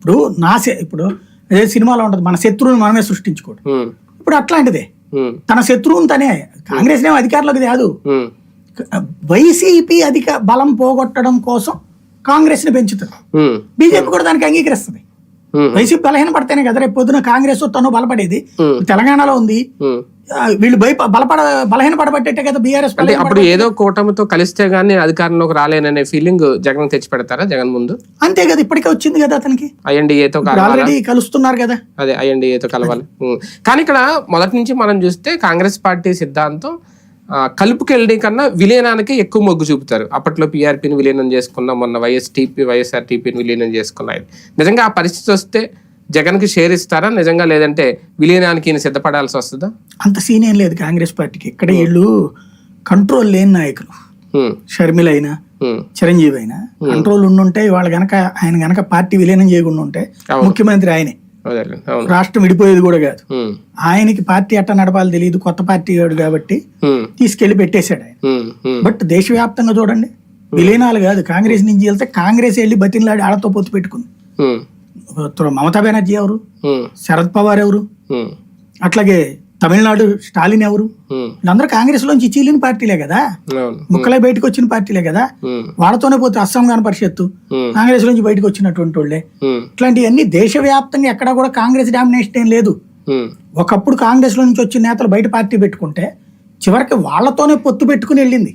ఇప్పుడు నా ఇప్పుడు అదే సినిమాలో ఉంటుంది మన శత్రువుని మనమే సృష్టించుకోడు ఇప్పుడు అట్లాంటిదే. తన శత్రువుని తనే కాంగ్రెస్ ఏమో అధికారంలోకి కాదు వైసీపీ అధిక బలం పోగొట్టడం కోసం కాంగ్రెస్ని పెంచుతుంది బీజేపీ కూడా దానికి అంగీకరిస్తుంది. వైసీపీ బలహీన పడితేనే కదా రేపు పొద్దున కాంగ్రెస్ తను బలపడేది. తెలంగాణలో ఉంది. వీళ్ళు భయ బలపడ బలహీన పడబట్టే కదా బీఆర్ఎస్ అంటే అప్పుడు ఏదో కూటమితో కలిస్తే గానీ అధికారంలోకి రాలేననే ఫీలింగ్ జగన్ తెచ్చి పెడతారా? జగన్ ముందు? అంతే కదా ఇప్పటికే వచ్చింది కదా అతనికి. ఐఎన్డిఏతో ఆల్రెడీ కలుస్తున్నారు కదా. అదే ఐఎన్డిఏతో కలవాలి. కానీ ఇక్కడ మొదటి నుంచి మనం చూస్తే కాంగ్రెస్ పార్టీ సిద్ధాంతం ఆ, కలుపుకెళ్ళి కన్నా విలీనానికి ఎక్కువ మొగ్గు చూపుతారు. అప్పట్లో పీఆర్పీని విలీనం చేసుకున్నాం మొన్న వైఎస్టీపీ వైఎస్ఆర్టీపీని విలీనం చేసుకున్నాయి. నిజంగా ఆ పరిస్థితి వస్తే జగన్కి షేర్ ఇస్తారా? నిజంగా లేదంటే విలీనానికి ఈయన సిద్ధపడాల్సి వస్తుందా? అంత సీన్ ఏం లేదు కాంగ్రెస్ పార్టీకి. ఇక్కడ వీళ్ళు కంట్రోల్ లేని నాయకులు. షర్మిల అయినా చిరంజీవి అయినా కంట్రోల్ ఉండుంటే వాళ్ళు గనక ఆయన గనక పార్టీ విలీనం చేయకుండా ఉంటే. ముఖ్యమంత్రి ఆయనే. రాష్ట్రం విడిపోయేది కూడా కాదు. ఆయనకి పార్టీ ఎట్ట నడపాలి తెలియదు. కొత్త పార్టీ వాడు కాబట్టి తీసుకెళ్ళి పెట్టేశాడు ఆయన. బట్ దేశవ్యాప్తంగా చూడండి విలీనాలు కాదు. కాంగ్రెస్ నుంచి వెళ్తే కాంగ్రెస్ వెళ్ళి బతిన్లాడి ఆడతో పొత్తు పెట్టుకుంది. మమతా బెనర్జీ ఎవరు? శరద్ పవార్ ఎవరు? అట్లాగే తమిళనాడు స్టాలిన్ ఎవరు? వీళ్ళందరూ కాంగ్రెస్ లోంచి చీలిన పార్టీలే కదా? ముక్కలే బయటకు వచ్చిన పార్టీలే కదా? వాళ్ళతోనే పోతే అస్సాం గాన పరిషత్తు కాంగ్రెస్ నుంచి బయటకు వచ్చినటువంటి వాళ్ళే ఇట్లాంటివన్నీ దేశవ్యాప్తంగా ఎక్కడా కూడా కాంగ్రెస్ డామినేషన్ ఏం లేదు. ఒకప్పుడు కాంగ్రెస్లో నుంచి వచ్చిన నేతలు బయట పార్టీ పెట్టుకుంటే చివరికి వాళ్ళతోనే పొత్తు పెట్టుకుని వెళ్ళింది.